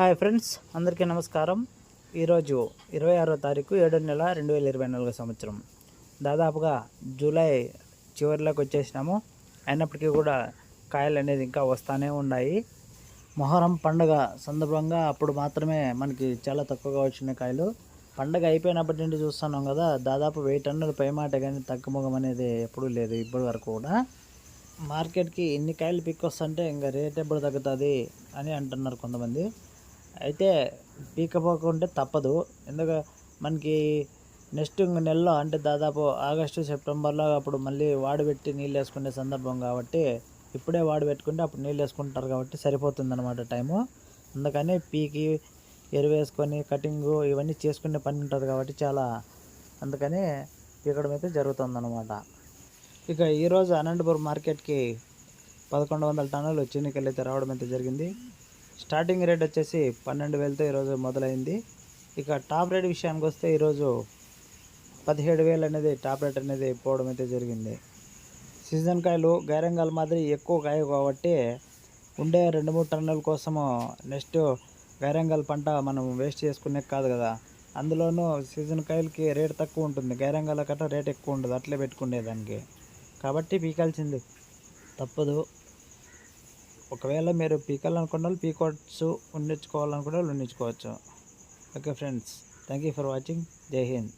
Hi friends అందరికీ నమస్కారం. ఈరోజు ఇరవై ఆరో తారీఖు ఏడో నెల రెండు వేల ఇరవై నాలుగో సంవత్సరం. దాదాపుగా జూలై చివరిలోకి వచ్చేసినాము. అయినప్పటికీ కూడా కాయలు అనేది ఇంకా వస్తూనే ఉన్నాయి. మొహరం పండగ సందర్భంగా అప్పుడు మాత్రమే మనకి చాలా తక్కువగా వచ్చిన కాయలు. పండగ అయిపోయినప్పటి నుండి చూస్తున్నాం కదా దాదాపు వెయ్యి టన్నుల పైమాట కానీ తగ్గుముఖం అనేది ఎప్పుడూ లేదు ఇప్పటి వరకు కూడా. మార్కెట్కి ఎన్ని కాయలు పిక్కొస్తుంటే ఇంకా రేట్ ఎప్పుడు తగ్గుతుంది అని అంటున్నారు కొంతమంది. అయితే పీకపోకుంటే తప్పదు. ఎందుకు మనకి నెక్స్ట్ నెలలో అంటే దాదాపు ఆగస్టు సెప్టెంబర్లో అప్పుడు మళ్ళీ వాడబెట్టి నీళ్ళు వేసుకునే సందర్భం కాబట్టి ఇప్పుడే వాడబెట్టుకుంటే అప్పుడు నీళ్ళు వేసుకుంటారు కాబట్టి సరిపోతుంది అనమాట టైము. అందుకని పీకి ఎరువు వేసుకొని కటింగు ఇవన్నీ చేసుకునే పని ఉంటుంది కాబట్టి చాలా అందుకని పీకడం అయితే జరుగుతుందన్నమాట. ఇక ఈరోజు అనంతపురం మార్కెట్కి పదకొండు వందల టన్నులు చిన్నికలు అయితే రావడం అయితే జరిగింది. స్టార్టింగ్ రేట్ వచ్చేసి పన్నెండు వేలతో ఈరోజు మొదలైంది. ఇక టాప్ రేట్ విషయానికి వస్తే ఈరోజు పదిహేడు వేలు అనేది టాప్ రేట్ అనేది పోవడం అయితే జరిగింది. సీజన్ కాయలు గైరంగాల మాదిరి ఎక్కువ కాయ కాబట్టి ఉండే రెండు మూడు టన్నుల కోసము నెక్స్ట్ గైరంగాల పంట మనం వేస్ట్ చేసుకునే కాదు కదా. అందులోనూ సీజన్ కాయలకి రేట్ తక్కువ ఉంటుంది. గైరంగాల కట్ట రేట్ ఎక్కువ ఉండదు. అట్లే పెట్టుకునేదానికి కాబట్టి పీకాల్సింది తప్పదు. ఒకవేళ మీరు పీకాలనుకున్న వాళ్ళు పీకోవచ్చు ఉండించుకోవాలనుకున్న వాళ్ళు ఉండించుకోవచ్చు. Okay friends thank you for watching. జై హింద్.